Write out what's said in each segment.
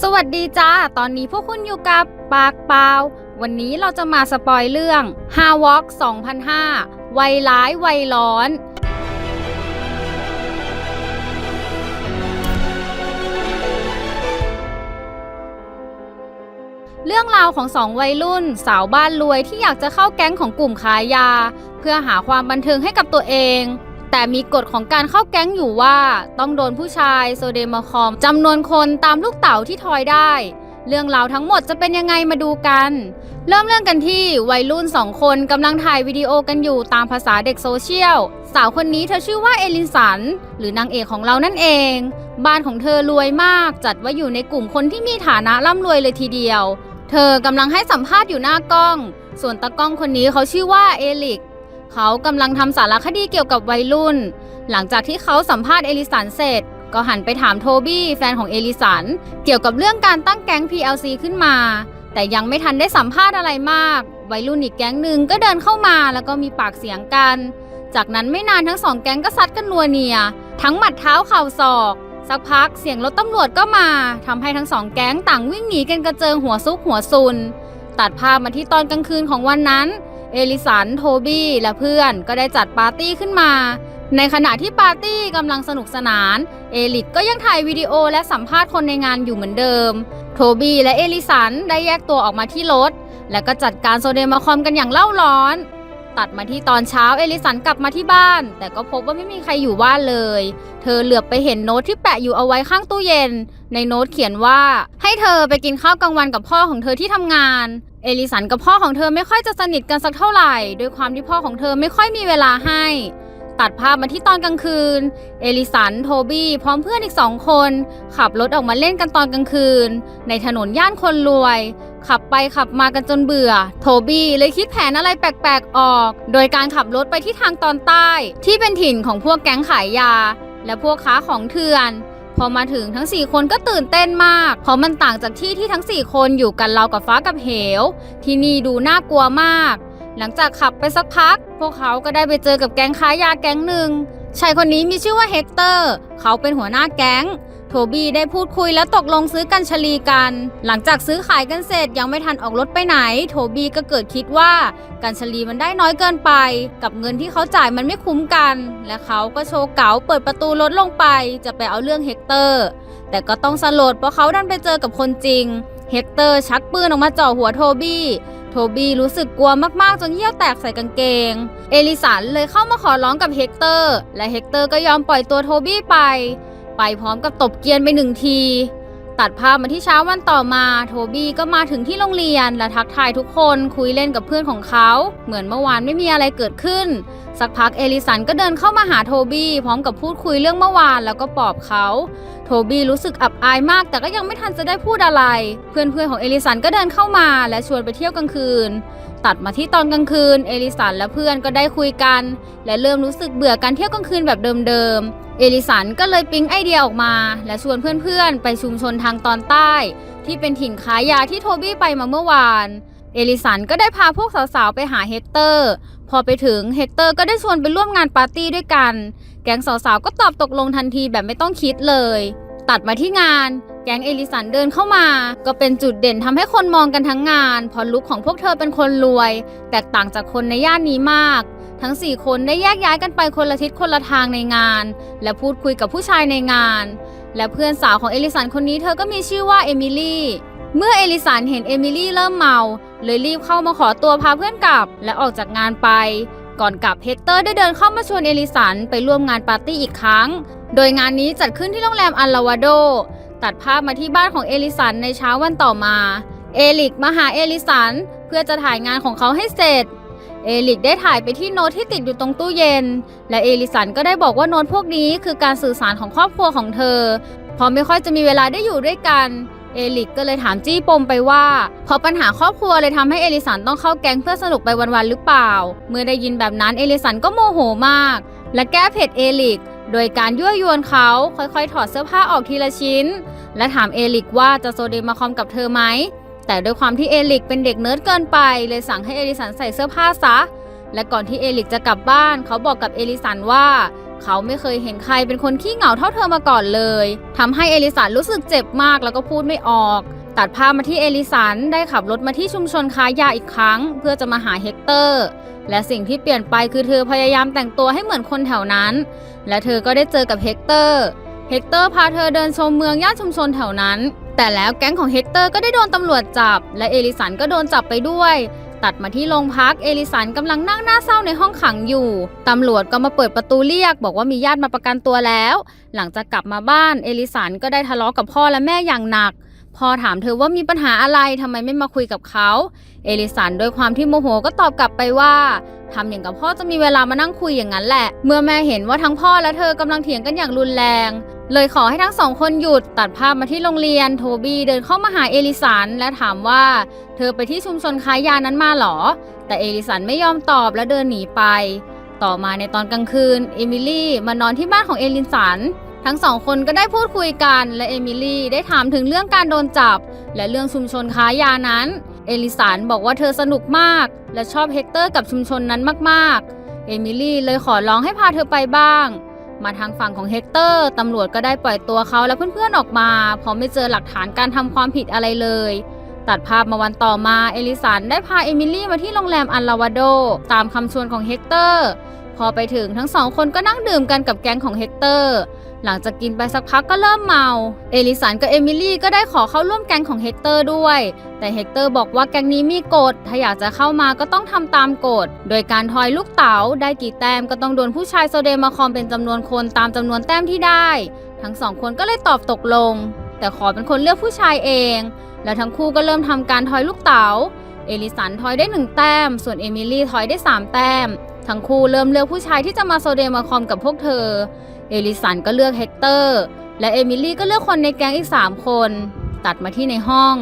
สวัสดีจ้า ตอนนี้พวกคุณอยู่กับปากเปล่า วันนี้เราจะมาสปอยเรื่อง h a w a l k 2005 วัยร้ายวัยร้อน เรื่องราวของสองวัยรุ่น สาวบ้านรวยที่อยากจะเข้าแก๊งของกลุ่มขายยา เพื่อหาความบันเทิงให้กับตัวเอง แต่มีกฎของการเข้าแก๊งอยู่ว่า ต้องโดนผู้ชายโซเดมาคอมจำนวนคนตามลูกเต๋าที่ทอยได้ เรื่องราวทั้งหมดจะเป็นยังไงมาดูกัน เริ่มเรื่องกันที่วัยรุ่นสองคนกำลังถ่ายวิดีโอกันอยู่ตามภาษาเด็กโซเชียล สาวคนนี้เธอชื่อว่าเอลินสัน หรือนางเอกของเรานั่นเอง บ้านของเธอรวยมากจัดว่าอยู่ในกลุ่มคนที่มีฐานะร่ำรวยเลยทีเดียว เธอกำลังให้สัมภาษณ์อยู่หน้ากล้อง ส่วนตากล้องคนนี้เขาชื่อว่าเอลิก เขากำลังทำสารคดีเกี่ยวกับวัยรุ่น หลังจากที่เขาสัมภาษณ์เอลิสันเสร็จ ก็หันไปถามโทบี้แฟนของเอลิสัน เกี่ยวกับเรื่องการตั้งแก๊ง PLC ขึ้นมา แต่ยังไม่ทันได้สัมภาษณ์อะไรมาก วัยรุ่นอีกแก๊งหนึ่งก็เดินเข้ามาแล้วก็มีปากเสียงกัน จากนั้นไม่นานทั้งสองแก๊งก็ซัดกันนัวเนีย ทั้งหมัดเท้าเข่าศอก สักพักเสียงรถตำรวจก็มาทำให้ทั้งสองแก๊งต่างวิ่งหนีกันกระเจิงหัวซุกหัวซุน ตัดภาพมาที่ตอนกลางคืนของวันนั้น เอลิสัน โทบี้ และเพื่อนก็ได้จัดปาร์ตี้ขึ้นมา ในขณะที่ปาร์ตี้กำลังสนุกสนาน เอลิกก็ยังถ่ายวิดีโอและสัมภาษณ์คนในงานอยู่เหมือนเดิม โทบี้และเอลิสันได้แยกตัวออกมาที่รถ และก็จัดการโซเดมาคอมกันอย่างเล่าร้อน ตัดมาที่ตอนเช้าเอลิสันกลับมาที่บ้าน แต่ก็พบว่าไม่มีใครอยู่บ้านเลย เธอเหลือบไปเห็นโน้ตที่แปะอยู่เอาไว้ข้างตู้เย็น ในโน้ตเขียนว่า ให้เธอไปกินข้าวกลางวันกับพ่อของเธอที่ทำงาน เอลิสันกับพ่อของเธอไม่ค่อยจะสนิทกันสักเท่าไหร่ด้วยความที่พ่อของเธอไม่ค่อยมีเวลาให้ ตัดภาพมาที่ตอนกลางคืน เอลิสัน โทบี้ พร้อมเพื่อนอีกสองคน ขับรถออกมาเล่นกันตอนกลางคืน ในถนนย่านคนรวย ขับไปขับมากันจนเบื่อ โทบี้เลยคิดแผนอะไรแปลกๆออก โดยการขับรถไปที่ทางตอนใต้ ที่เป็นถิ่นของพวกแก๊งขายยา และพวกค้าของเถื่อน พอมาถึงทั้ง 4 คนก็ตื่นเต้นมาก เพราะมันต่างจากที่ที่ทั้ง 4 คนอยู่กันเรากับฟ้ากับเหว ที่นี่ดูน่ากลัวมาก หลังจากขับไปสักพัก พวกเขาก็ได้ไปเจอกับแก๊งค้ายาแก๊งหนึ่งชายคนนี้มีชื่อว่าเฮกเตอร์ เขาเป็นหัวหน้าแก๊ง โทบี้ได้พูดคุยและตกลงซื้อกันชลีกัน หลังจากซื้อขายกันเสร็จยังไม่ทันออกรถไปไหน โทบี้ก็เกิดคิดว่ากันชลีมันได้น้อยเกินไป กับเงินที่เขาจ่ายมันไม่คุ้มกัน และเขาก็โชว์เก๋าเปิดประตูรถลงไป จะไปเอาเรื่องเฮกเตอร์ แต่ก็ต้องสลดเพราะเขาดันไปเจอกับคนจริง เฮกเตอร์ชักปืนออกมาจ่อหัวโทบี้โทบี้รู้สึกกลัวมากๆ จนเยี่ยวแตกใส่กางเกง เอลิสันเลยเข้ามาขอร้องกับเฮกเตอร์ และเฮกเตอร์ก็ยอมปล่อยตัวโทบี้ไป ไปพร้อมกับตบเกียนไปหนึ่งที ตัดภาพมาที่เช้าวันต่อมา โทบี้ก็มาถึงที่โรงเรียนและทักทายทุกคนคุยเล่นกับเพื่อนของเขา เหมือนเมื่อวานไม่มีอะไรเกิดขึ้นสักพักเอลิสันก็เดินเข้ามาหาโทบี้พร้อมกับพูดคุยเรื่องเมื่อวานแล้วก็ปลอบเขา โทบี้รู้สึกอับอายมาก แต่ก็ยังไม่ทันจะได้พูดอะไร เพื่อนๆของเอลิสันก็เดินเข้ามาและชวนไปเที่ยวกลางคืน ตัดมาที่ตอนกลางคืน เอลิสันและเพื่อนก็ได้คุยกัน และเริ่มรู้สึกเบื่อการเที่ยวกลางคืนแบบเดิมๆ เอลิสันก็เลยปิ๊งไอเดียออกมา และชวนเพื่อนๆ ไปชุมชนทางตอนใต้ ที่เป็นถิ่นขายยาที่โทบี้ไปมาเมื่อวานเอลิสันก็ได้พาพวกสาวๆ ไปหาเฮกเตอร์ พอไปถึงเฮกเตอร์ก็ได้ชวนไปร่วมงานปาร์ตี้ด้วยกัน แก๊งสาวๆก็ตอบตกลงทันทีแบบไม่ต้องคิดเลย ตัดมาที่งาน แก๊งเอลิสันเดินเข้ามา ก็เป็นจุดเด่นทำให้คนมองกันทั้งงานเพราะลุคของพวกเธอเป็นคนรวย แตกต่างจากคนในย่านนี้มาก ทั้ง 4 คนได้แยกย้ายกันไปคนละทิศคนละทางในงาน และพูดคุยกับผู้ชายในงาน และเพื่อนสาวของเอลิสันคนนี้เธอก็มีชื่อว่าเอมิลี่ เมื่อเอลิสันเห็นเอมิลี่เริ่มเมา เลยรีบเข้ามาขอตัวพาเพื่อนกลับ และออกจากงานไป ก่อนกลับเฮกเตอร์ได้เดินเข้ามาชวนเอลิสันไปร่วมงานปาร์ตี้อีกครั้ง โดยงานนี้จัดขึ้นที่โรงแรมอัลลาวาโด ตัดภาพมาที่บ้านของเอลิสันในเช้าวันต่อมา เอลิกมาหาเอลิสันเพื่อจะถ่ายงานของเขาให้เสร็จ เอลิกได้ถ่ายไปที่โน้ตที่ติดอยู่ตรงตู้เย็น และเอลิสันก็ได้บอกว่าโน้ตพวกนี้คือการสื่อสารของครอบครัวของเธอเพราะไม่ค่อยจะมีเวลาได้อยู่ด้วยกัน เอลิกก็เลยถามจี้ปมไปว่าเพราะปัญหาครอบครัวเลยทำให้เอลิสันต้องเข้าแก๊งเพื่อสนุกไปวันๆหรือเปล่า เมื่อได้ยินแบบนั้นเอลิสันก็โมโหมาก และแก้เผ็ดเอลิกโดยการยั่วยวนเขาค่อยๆ ถอดเสื้อผ้าออกทีละชิ้น และถามเอลิกว่าจะโซเดมาคอมกับเธอไหมแต่ด้วยความที่เอลิกเป็นเด็กเนิร์ดเกินไป เลยสั่งให้เอลิสันใส่เสื้อผ้าซะ และก่อนที่เอลิกจะกลับบ้าน เขาบอกกับเอลิสันว่า เขาไม่เคยเห็นใครเป็นคนขี้เหงาเท่าเธอมาก่อนเลยทำให้เอลิสันรู้สึกเจ็บมากแล้วก็พูดไม่ออก ตัดภาพมาที่เอลิสันได้ขับรถมาที่ชุมชนค้ายาอีกครั้ง เพื่อจะมาหาเฮกเตอร์ และสิ่งที่เปลี่ยนไปคือเธอพยายามแต่งตัวให้เหมือนคนแถวนั้น และเธอก็ได้เจอกับเฮกเตอร์เฮกเตอร์พาเธอเดินชมเมืองย่านชุมชนแถวนั้น แต่แล้วแก๊งของเฮกเตอร์ก็ได้โดนตำรวจจับ และเอลิสันก็โดนจับไปด้วย ตัดมาที่โรงพัก เอลิสันกำลังนั่งหน้าเศร้าในห้องขังอยู่ ตำรวจก็มาเปิดประตูเรียก บอกว่ามีญาติมาประกันตัวแล้ว หลังจากกลับมาบ้าน เอลิสันก็ได้ทะเลาะกับพ่อและแม่อย่างหนัก พ่อถามเธอว่ามีปัญหาอะไรทำไมไม่มาคุยกับเขา เอลิสันโดยความที่โมโหก็ตอบกลับไปว่าทำอย่างกับพ่อจะมีเวลามานั่งคุยอย่างนั้นแหละ เมื่อแม่เห็นว่าทั้งพ่อและเธอกำลังเถียงกันอย่างรุนแรง เลยขอให้ทั้งสองคนหยุดตัดภาพมาที่โรงเรียน โทบี้เดินเข้ามาหาเอลิสันและถามว่า เธอไปที่ชุมชนค้ายานั้นมาหรอ แต่เอลิสันไม่ยอมตอบและเดินหนีไป ต่อมาในตอนกลางคืนเอมิลี่มานอนที่บ้านของเอลิสัน ทั้งสองคนก็ได้พูดคุยกันและเอมิลี่ได้ถามถึงเรื่องการโดนจับ และเรื่องชุมชนค้ายานั้น เอลิสันบอกว่าเธอสนุกมาก และชอบเฮกเตอร์กับชุมชนนั้นมากๆ เอมิลี่เลยขอร้องให้พาเธอไปบ้าง มาทางฝั่งของเฮกเตอร์ตำรวจก็ได้ปล่อยตัวเขาและเพื่อนๆออกมาเพราะไม่เจอหลักฐานการทำความผิดอะไรเลยตัดภาพมาวันต่อมาเอลิสันได้พาเอมิลี่มาที่โรงแรมอันลาวาโด ตามคำชวนของเฮกเตอร์ พอไปถึงทั้งสองคนก็นั่งดื่มกันกับแก๊งของเฮกเตอร์ หลังจากกินไปสักพักก็เริ่มเมา เอลิสันกับเอมิลี่ก็ได้ขอเข้าร่วมแก๊งของเฮกเตอร์ด้วย แต่เฮกเตอร์บอกว่าแก๊งนี้มีกฎ ถ้าอยากจะเข้ามาก็ต้องทำตามกฎ โดยการทอยลูกเต๋าได้กี่แต้มก็ต้องโดนผู้ชายโซเดมาคอมเป็นจำนวนคนตามจำนวนแต้มที่ได้ ทั้งสองคนก็เลยตอบตกลง แต่ขอเป็นคนเลือกผู้ชายเอง และทั้งคู่ก็เริ่มทำการทอยลูกเต๋า เอลิสันทอยได้หนึ่งแต้ม ส่วนเอมิลี่ทอยได้สามแต้ม ทั้งคู่เริ่มเลือกผู้ชายที่จะมาโซเดมาคอมกับพวกเธอ เอลิสันก็เลือกเฮกเตอร์ และเอมิลี่ก็เลือกคนในแก๊งอีก 3 คน ตัดมาที่ในห้อง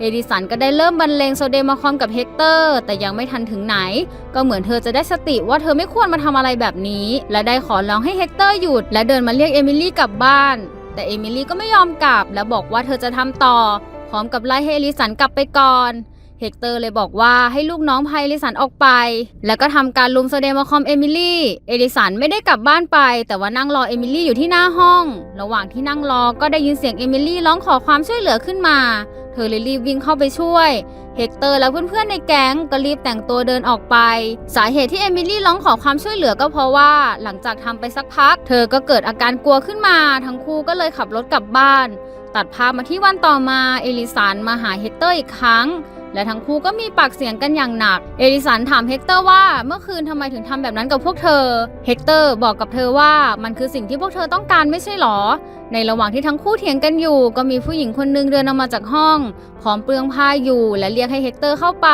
เอลิสันก็ได้เริ่มบรรเลงโซเดมาคอมกับเฮกเตอร์ แต่ยังไม่ทันถึงไหน ก็เหมือนเธอจะได้สติว่าเธอไม่ควรมาทำอะไรแบบนี้ และได้ขอร้องให้เฮกเตอร์หยุด และเดินมาเรียกเอมิลี่กลับบ้าน แต่เอมิลี่ก็ไม่ยอมกลับ และบอกว่าเธอจะทำต่อ พร้อมกับไล่ให้เอลิสันกลับไปก่อน เฮกเตอร์เลยบอกว่าให้ลูกน้องพาเอลิสันออกไป แล้วก็ทำการลุมโซเดมาคอมเอมิลี่ เอลิสันไม่ได้กลับบ้านไป แต่ว่านั่งรอเอมิลี่อยู่ที่หน้าห้อง ระหว่างที่นั่งรอก็ได้ยินเสียงเอมิลี่ร้องขอความช่วยเหลือขึ้นมา เธอเลยรีบวิ่งเข้าไปช่วย เฮกเตอร์และเพื่อนๆในแก๊งก็รีบแต่งตัวเดินออกไป สาเหตุที่เอมิลี่ร้องขอความช่วยเหลือก็เพราะว่าหลังจากทำไปสักพัก เธอก็เกิดอาการกลัวขึ้นมา ทั้งคู่ก็เลยขับรถกลับบ้าน ตัดภาพมาที่วันต่อมา เอลิสันมาหาเฮกเตอร์อีกครั้ง และทั้งคู่ก็มีปากเสียงกันอย่างหนัก เอลิสันถามเฮกเตอร์ว่าเมื่อคืนทำไมถึงทำแบบนั้นกับพวกเธอ เฮกเตอร์บอกกับเธอว่ามันคือสิ่งที่พวกเธอต้องการไม่ใช่หรอ ในระหว่างที่ทั้งคู่เถียงกันอยู่ ก็มีผู้หญิงคนหนึงเดินออกมาจากห้องพร้อมเปลืองผ้าอยู่ และเรียกให้เฮกเตอร์เข้าไป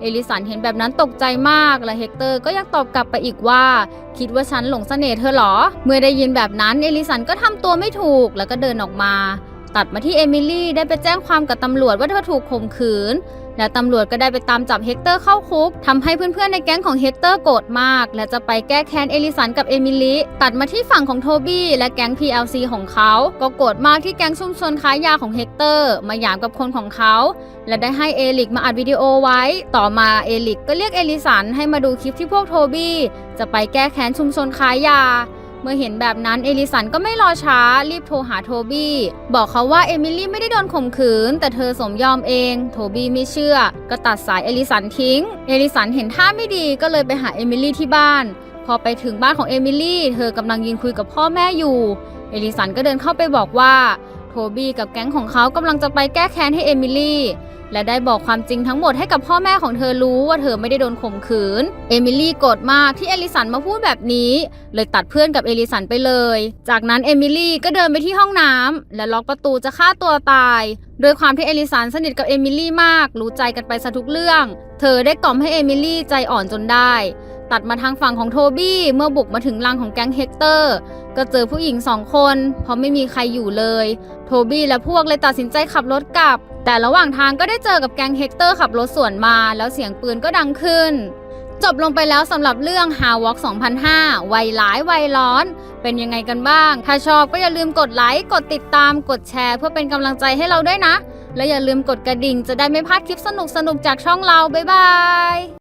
เอลิสันเห็นแบบนั้นตกใจมาก และเฮกเตอร์ก็ยังตอบกลับไปอีกว่า คิดว่าฉันหลงเสน่ห์เธอหรอ เมื่อได้ยินแบบนั้นเอลิสันก็ทำตัวไม่ถูกแล้วก็เดินออกมา ตัดมาที่เอมิลี่ได้ไปแจ้งความกับตำรวจว่าเธอถูกข่มขืน และตำรวจก็ได้ไปตามจับเฮกเตอร์เข้าคุกทำให้เพื่อนๆในแก๊งของเฮกเตอร์โกรธมาก และจะไปแก้แค้นเอลิสันกับเอมิลี่ตัดมาที่ฝั่งของโทบี้และแก๊ง PLC ของเขาก็โกรธมากที่แก๊งชุมชนค้ายาของเฮกเตอร์มาหยามกับคนของเขา และได้ให้เอลิกมาอัดวิดีโอไว้ ต่อมาเอลิกก็เรียกเอลิสันให้มาดูคลิปที่พวกโทบี้จะไปแก้แค้นชุมชนค้ายา มื่อเห็นแบบนั้นเอลิสันก็ไม่รอช้ารีบโทรหาโทบี้ บอกเขาว่าเอมิลี่ไม่ได้โดนข่มขืน แต่เธอสมยอมเอง โทบี้ไม่เชื่อ ก็ตัดสายเอลิสันทิ้ง เอลิสันเห็นท่าไม่ดีก็เลยไปหาเอมิลี่ที่บ้าน พอไปถึงบ้านของเอมิลี่เธอกำลังยืนคุยกับพ่อแม่อยู่ เอลิสันก็เดินเข้าไปบอกว่า โทบี้กับแก๊งของเขากำลังจะไปแก้แค้นให้เอมิลี่ และได้บอกความจริงทั้งหมดให้กับพ่อแม่ของเธอรู้ว่าเธอไม่ได้โดนข่มขืน เอมิลี่โกรธมากที่เอลิสันมาพูดแบบนี้ เลยตัดเพื่อนกับเอลิสันไปเลย จากนั้นเอมิลี่ก็เดินไปที่ห้องน้ำและล็อกประตูจะฆ่าตัวตาย โดยความที่เอลิสันสนิทกับเอมิลี่มาก รู้ใจกันไปซะทุกเรื่อง เธอได้กล่อมให้เอมิลี่ใจอ่อนจนได้ ตัดมาทางฝั่งของโทบี้เมื่อบุกมาถึงรังของแก๊งเฮกเตอร์ก็เจอผู้หญิงสองคน เพราะไม่มีใครอยู่เลย โทบี้และพวกเลยตัดสินใจขับรถกลับ แต่ระหว่างทางก็ได้เจอกับแก๊งเฮกเตอร์ขับรถสวนมาแล้วเสียงปืนก็ดังขึ้น จบลงไปแล้วสำหรับเรื่อง h a w a l k 2005 วัยหลายวัยร้อน เป็นยังไงกันบ้าง ถ้าชอบก็อย่าลืมกดไลค์ กดติดตาม กดแชร์ เพื่อเป็นกำลังใจให้เราด้วยนะ และอย่าลืมกดกระดิ่งจะได้ไม่พลาดคลิปสนุกๆจากช่องเรา บ๊ายบาย